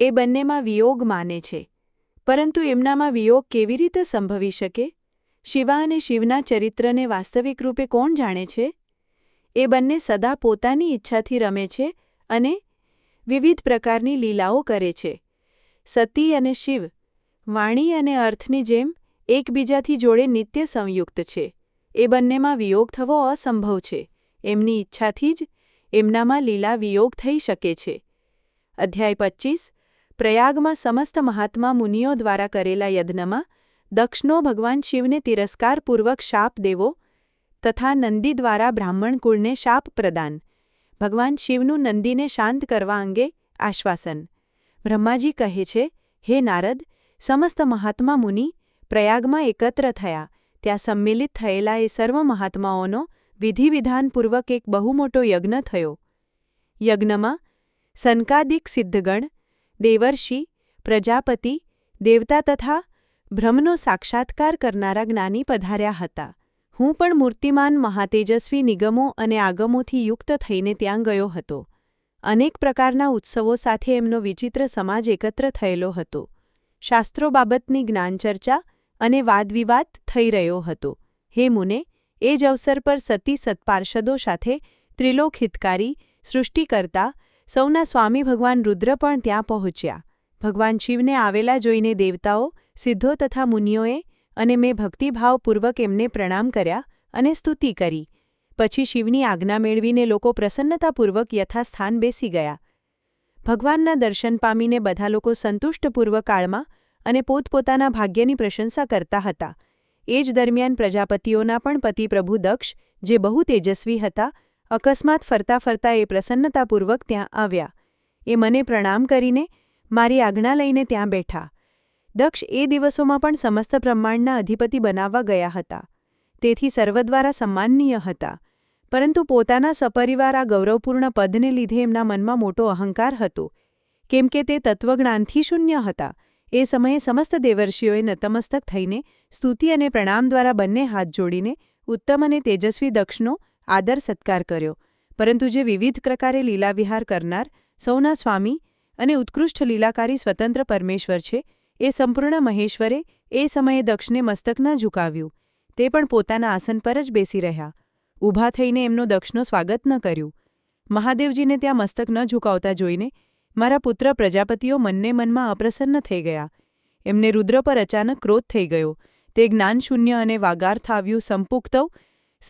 એ બંનેમાં વિયોગ માને છે. પરંતુ એમનામાં વિયોગ કેવી રીતે સંભવી શકે? શિવા અને શિવના ચરિત્રને વાસ્તવિક રૂપે કોણ જાણે છે? એ બંને સદા પોતાની ઈચ્છાથી રમે છે અને વિવિધ પ્રકારની લીલાઓ કરે છે. સતી અને શિવ, વાણી અને અર્થની જેમ એકબીજાથી જોડે નિત્ય સંયુક્ત છે. એ બંનેમાં વિયોગ થવો અસંભવ છે. એમની ઈચ્છાથી જ એમનામાં લીલા વિયોગ થઈ શકે છે. અધ્યાય પચીસ પ્રયાગમાં સમસ્ત મહાત્મા મુનિઓ દ્વારા કરેલા યજ્ઞમાં દક્ષનો ભગવાન શિવને તિરસ્કારપૂર્વક શાપ દેવો તથા નંદી દ્વારા બ્રાહ્મણ કુળને શાપ પ્રદાન. ભગવાન શિવનું નંદીને શાંત કરવા અંગે આશ્વાસન. બ્રહ્માજી કહે છે, હે નારદ, સમસ્ત મહાત્મા મુનિ પ્રયાગમાં એકત્ર થયા. ત્યાં સંમિલિત થયેલા એ સર્વ મહાત્માઓનો વિધિવિધાનપૂર્વક એક બહુ મોટો યજ્ઞ થયો. યજ્ઞમાં સનકાદિક સિદ્ધગણ દેવર્ષિ, પ્રજાપતિ, દેવતા તથા બ્રહ્મનો સાક્ષાત્કાર કરનારા જ્ઞાની પધાર્યા હતા. હું પણ મૂર્તિમાન મહાતેજસ્વી નિગમો અને આગમોથી યુક્ત થઈને ત્યાં ગયો હતો. અનેક પ્રકારના ઉત્સવો સાથે એમનો વિચિત્ર સમાજ એકત્ર થયેલો હતો. શાસ્ત્રો બાબતની જ્ઞાનચર્ચા અને વાદવિવાદ થઈ રહ્યો હતો. હે મુને, એ જ અવસર પર સતી સત્પાર્ષદો સાથે ત્રિલોક હિતકારી સૃષ્ટિકર્તા સૌના સ્વામી ભગવાન રુદ્ર પણ ત્યાં પહોંચ્યા. ભગવાન શિવને આવેલા જોઈને દેવતાઓ, સિદ્ધો તથા મુનિઓએ અને મેં ભક્તિભાવપૂર્વક એમને પ્રણામ કર્યા અને સ્તુતિ કરી. પછી શિવની આજ્ઞા મેળવીને લોકો પ્રસન્નતાપૂર્વક યથાસ્થાન બેસી ગયા. ભગવાનના દર્શન પામીને બધા લોકો સંતુષ્ટપૂર્વક કાળમાં અને પોતપોતાના ભાગ્યની પ્રશંસા કરતા હતા. એ જ દરમિયાન પ્રજાપતિઓના પણ પતિ પ્રભુ દક્ષ, જે બહુ તેજસ્વી હતા અકસ્માત ફરતા ફરતા એ પ્રસન્નતાપૂર્વક ત્યાં આવ્યા. એ મને પ્રણામ કરીને મારી આજ્ઞા લઈને ત્યાં બેઠા. દક્ષ એ દિવસોમાં પણ સમસ્ત બ્રહ્માંડના અધિપતિ બનાવવા ગયા હતા. તેથી સર્વ દ્વારા સન્માનનીય હતા. પરંતુ પોતાના સપરિવાર આ ગૌરવપૂર્ણ પદને લીધે એમના મનમાં મોટો અહંકાર હતો. કેમ કે તે તત્વજ્ઞાનથી શૂન્ય હતા. એ સમયે સમસ્ત દેવર્ષિઓએ નતમસ્તક થઈને સ્તુતિ અને પ્રણામ દ્વારા બંને હાથ જોડીને ઉત્તમ અને તેજસ્વી દક્ષનો આદર સત્કાર કર્યો. પરંતુ જે વિવિધ પ્રકારે લીલાવિહાર કરનાર, સૌના સ્વામી અને ઉત્કૃષ્ટ લીલાકારી સ્વતંત્ર પરમેશ્વર છે, એ સંપૂર્ણ મહેશ્વરે એ સમયે દક્ષને મસ્તક ન ઝુકાવ્યું. તે પણ પોતાના આસન પર જ બેસી રહ્યા. ઊભા થઈને એમનો દક્ષનો સ્વાગત ન કર્યું. મહાદેવજીને ત્યાં મસ્તક ન ઝુકાવતા જોઈને મારા પુત્ર પ્રજાપતિઓ મનને મનમાં અપ્રસન્ન થઈ ગયા. એમને રુદ્ર પર અચાનક ક્રોધ થઈ ગયો. તે જ્ઞાનશૂન્ય અને વાગાર્થ આવ્યું સંપુક્તવ